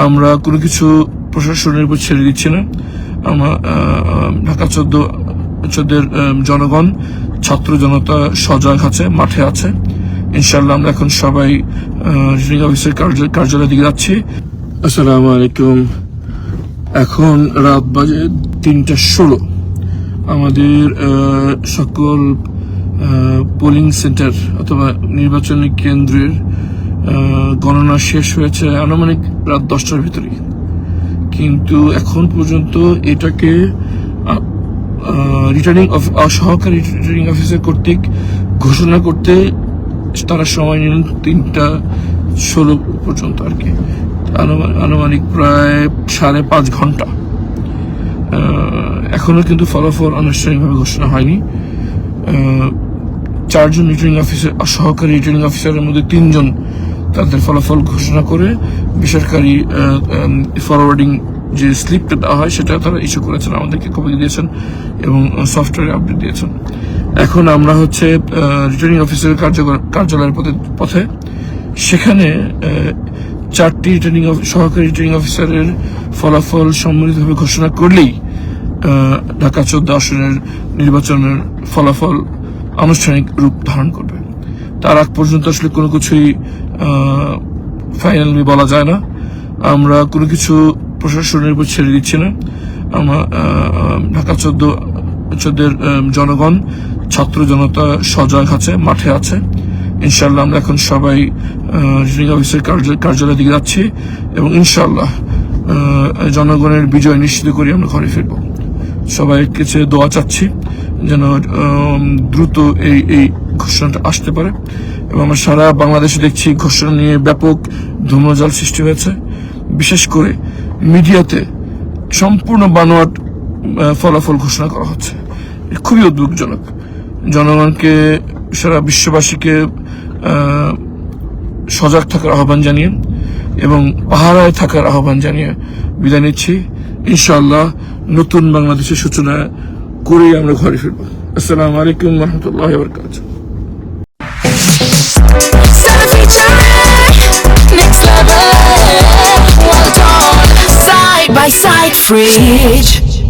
আমরা কোনো কিছু প্রশাসনের উপর ছেড়ে দিচ্ছি না। আমরা ঢাকা চোদ্দ, চোদ্দের জনগণ, ছাত্র জনতা সজাগ আছে, মাঠে আছে। ইনশাল্লাহ আমরা এখন সবাই রিটার্নিং অফিসের কার্য- কার্যালয়ের দিকে যাচ্ছি। আসসালামু আলাইকুম। এখন রাত বাজে তিনটা ষোলো। আমাদের সকল পোলিং সেন্টার অথবা নির্বাচনী কেন্দ্রের গণনা শেষ হয়েছে আনুমানিক রাত দশটার ভিতরেই। কিন্তু এখন পর্যন্ত এটাকে রিটার্নিং সহকারী রিটার্নিং অফিসার কর্তৃক ঘোষণা করতে তারা সময় নিলেন তিনটা ষোলো পর্যন্ত আর কি। আনুমা- আনুমানিক প্রায় সাড়ে পাঁচ ঘণ্টা। আহ, এখনও কিন্তু ফলাফল আনুষ্ঠানিকভাবে ঘোষণা হয়নি। চারজন রিটার্নিং অফিসার সহকারী রিটার্নিং অফিসারের মধ্যে তিনজন তাদের ফলাফল ঘোষণা করে বেসরকারি ফরওয়ার্ডিং যে স্লিপটা দেওয়া হয় সেটা তারা ইস্যু করেছেন, আমাদেরকে কপি দিয়েছেন এবং সফটওয়্যারে আপডেট দিয়েছেন। এখন আমরা হচ্ছে রিটার্নিং কার্যকর- কার্যালয়ের পথে পথে। সেখানে চারটি রিটার্নিং সহকারী রিটার্নিং অফিসারের ফলাফল সম্মিলিতভাবে ঘোষণা করলেই ঢাকা চোদ্দ আসনের নির্বাচনের ফলাফল আনুষ্ঠানিক রূপ ধারণ করবে। তার আগ পর্যন্ত আসলে কোনো কিছুই ফাইনালি বলা যায় না। আমরা কোনো কিছু প্রশাসনের উপর ছেড়ে দিচ্ছি না। আমরা ঢাকা চোদ্দ, চোদ্দের জনগণ, ছাত্র জনতা সজাগ আছে, মাঠে আছে। ইনশাল্লাহ আমরা এখন সবাই রিটার্নিং অফিসের কার্য- কার্যালয়ের দিকে যাচ্ছি এবং ইনশাল্লাহ জনগণের বিজয় নিশ্চিত করি আমরা ঘরে ফিরবো। সবাই কাছে দোয়া চাচ্ছি যেন দ্রুত এই এই ঘোষণাটা আসতে পারে। এবং আমরা সারা বাংলাদেশে দেখছি ঘোষণা নিয়ে ব্যাপক ধূম্রজাল সৃষ্টি হয়েছে। বিশেষ করে মিডিয়াতে সম্পূর্ণ বানোয়াট ফলাফল ঘোষণা করা হচ্ছে। খুবই উদ্বেগজনক। জনগণকে, সারা বিশ্ববাসীকে সজাগ থাকার আহ্বান জানিয়ে এবং পাহারায় থাকার আহ্বান জানিয়ে বিদায় নিচ্ছি। ইনশাআল্লাহ নতুন বাংলাদেশের সূচনা করেই আমরা ঘরে ফিরবো। আসসালামু আলাইকুম রহমতুল্লাহ বরকাত fridge.